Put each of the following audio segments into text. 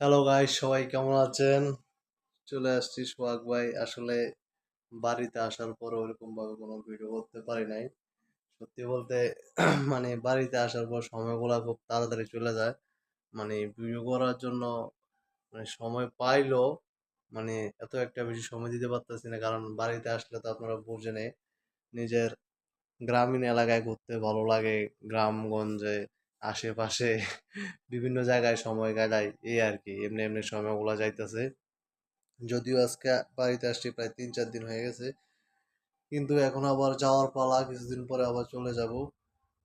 Hello guys সবাই কেমন আছেন? চলে আসছি সোহাগ ভাই। আসলে বাড়িতে আসার পর ওরকম ভাবে কোনো ভিডিও করতে পারি নাই। সত্যি বলতে মানে বাড়িতে আসার পর সময়গুলো খুব তাড়াতাড়ি চলে যায়। মানে ভিডিও করার জন্য মানে সময় পাইলেও মানে এত একটা বেশি সময় দিতে পারতেছি না। কারণ বাড়িতে আসলে তো আপনারা বুঝেনে নিজের গ্রামীণ এলাকায় ঘুরতে ভালো লাগে, গ্রামগঞ্জে আশেপাশে বিভিন্ন জায়গায় সময় কাটাই, এই আর কি এমনি এমনি সময়গুলো যাইতেছে। যদিও আজকে বাড়িতে আসছি প্রায় তিন চার দিন হয়ে গেছে। কিন্তু এখন আবার যাওয়ার পালা, কিছুদিন পরে আবার চলে যাব।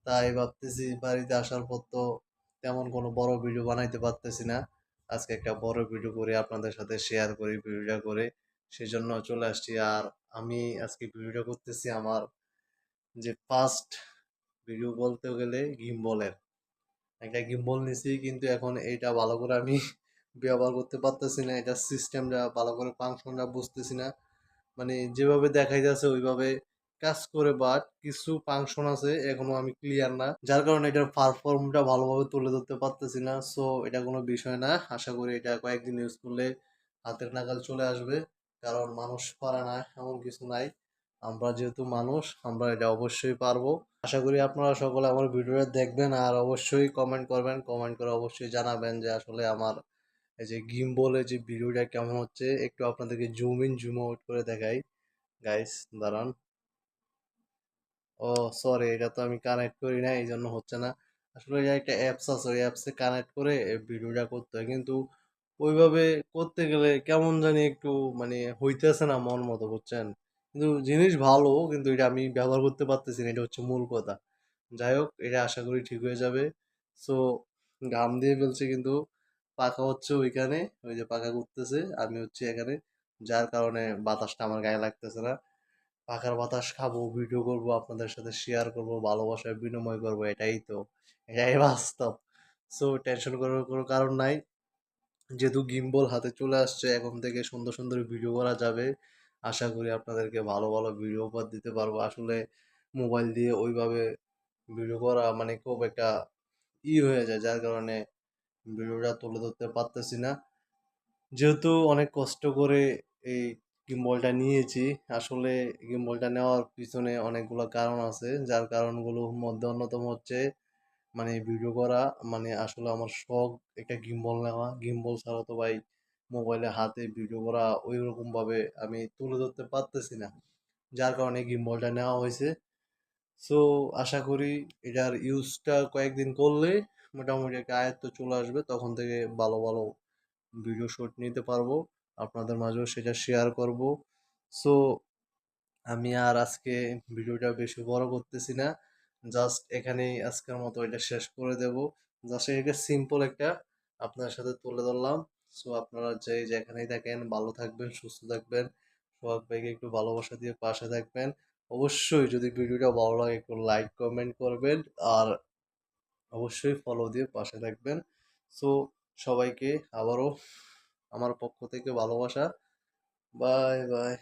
তাই ভাবতেছি বাড়িতে আসার পর তো তেমন কোনো বড় ভিডিও বানাইতে পারতেছি না। আজকে একটা বড় ভিডিও করে আপনাদের সাথে শেয়ার করি ভিডিওটা করে। সেজন্য চলে আসছি। আর আমি আজকে ভিডিওটা করতেছি আমার যে ফার্স্ট ভিডিও বলতে গেলে গিম্বলের। একটা গিম্বল নিছি, কিন্তু এখন এটা ভালো করে আমি ব্যবহার করতে পারতেছি না। এটা সিস্টেমটা ভালো করে ফাংশনটা বুঝতেছি না। মানে যেভাবে দেখাই যাচ্ছে ওইভাবে কাজ করে বাট কিছু ফাংশন আছে এখনও আমি ক্লিয়ার না। যার কারণে এটার পারফর্মটা ভালোভাবে তুলে ধরতে পারতেছি না। সো এটা কোনো বিষয় না। আশা করি এটা কয়েকদিন ইউজ করলে হাতের নাগাল চলে আসবে। কারণ মানুষ পারে না, এমন কিছু নাই। আমরা যেহেতু মানুষ, আমরা এটা অবশ্যই পারব। আশা করি আপনারা সকলে আমার ভিডিওটা দেখবেন আর অবশ্যই কমেন্ট করবেন। কমেন্ট করে অবশ্যই জানাবেন যে আসলে আমার এই যে গিম্বলে যে ভিডিওটা কেমন হচ্ছে। একটু আপনাদেরকে জুম ইন জুম আউট করে দেখাই। গাইস দাঁড়ান। ও সরি এটা তো আমি কানেক্ট করি না এই জন্য হচ্ছে না। আসলে এটা একটা অ্যাপস আছে, ওই অ্যাপসে কানেক্ট করে ভিডিওটা করতে হয়। কিন্তু ওইভাবে করতে গেলে কেমন জানি একটু মানে হইতেছে না মন মতো, বুঝছেন? কিন্তু জিনিস ভালো, কিন্তু এটা আমি ব্যবহার করতে পারতেছি না, এটা হচ্ছে মূল কথা। যাই হোক এটা আশা করি ঠিক হয়ে যাবে। সো ঘাম দিয়ে ফেলছে কিন্তু পাখা হচ্ছে ওইখানে, ওই যে পাখা ঘুরতেছে, আমি হচ্ছে এখানে, যার কারণে বাতাসটা আমার গায়ে লাগতেছে না। পাখার বাতাস খাব ভিডিও করব, আপনাদের সাথে শেয়ার করব, ভালোবাসায় বিনিময় করব, এটাই তো, এটাই বাস্তব। সো টেনশন করার কোনো কারণ নাই। যেহেতু গিম্বল হাতে চলে আসছে, এখন থেকে সুন্দর সুন্দর ভিডিও করা যাবে। আশা করি আপনাদেরকে ভালো ভালো ভিডিও উপহার দিতে পারব। আসলে মোবাইল দিয়ে ওইভাবে ভিডিও করা মানে খুব একটা ই হয়ে যায়, যার কারণে ভিডিওটা তুলে ধরতে পারতেছি না। যেহেতু অনেক কষ্ট করে এই গিম্বলটা নিয়েছি, আসলে গিম্বলটা নেওয়ার পিছনে অনেকগুলো কারণ আছে। যার কারণগুলোর মধ্যে অন্যতম হচ্ছে মানে ভিডিও করা মানে আসলে আমার শখ একটা গিম্বল নেওয়া। গিম্বল ছাড়া তো ভাই মোবাইলে হাতে ভিডিও করা ওই রকম ভাবে আমি তুলে ধরতে পারতেছি না। যার কারণে গিম্বলটা নেওয়া হয়েছে। সো আশা করি এটার ইউজটা কয়েকদিন করলে মোটামুটি একটা আয়ত্ত চলে আসবে। তখন থেকে ভালো ভালো ভিডিও শুট নিতে পারব। আপনাদের মাঝেও সেটা শেয়ার করব। সো আমি আর আজকে ভিডিওটা বেশি বড় করতেছি না। জাস্ট এখানেই আজকের মতো এটা শেষ করে দেব। জাস্ট এটা সিম্পল একটা আপনার সাথে তুলে ধরলাম। সো আপনারা যে যেখানেই থাকেন, ভালো থাকবেন, সুস্থ থাকবেন সোহাগ ভাইকে একটু ভালোবাসা দিয়ে পাশে থাকবেন। অবশ্যই যদি ভিডিওটা ভালো লাগে, একটু লাইক কমেন্ট করবেন আর অবশ্যই ফলো দিয়ে পাশে থাকবেন। সো সবাইকে আবারও আমার পক্ষ থেকে ভালোবাসা। Bye bye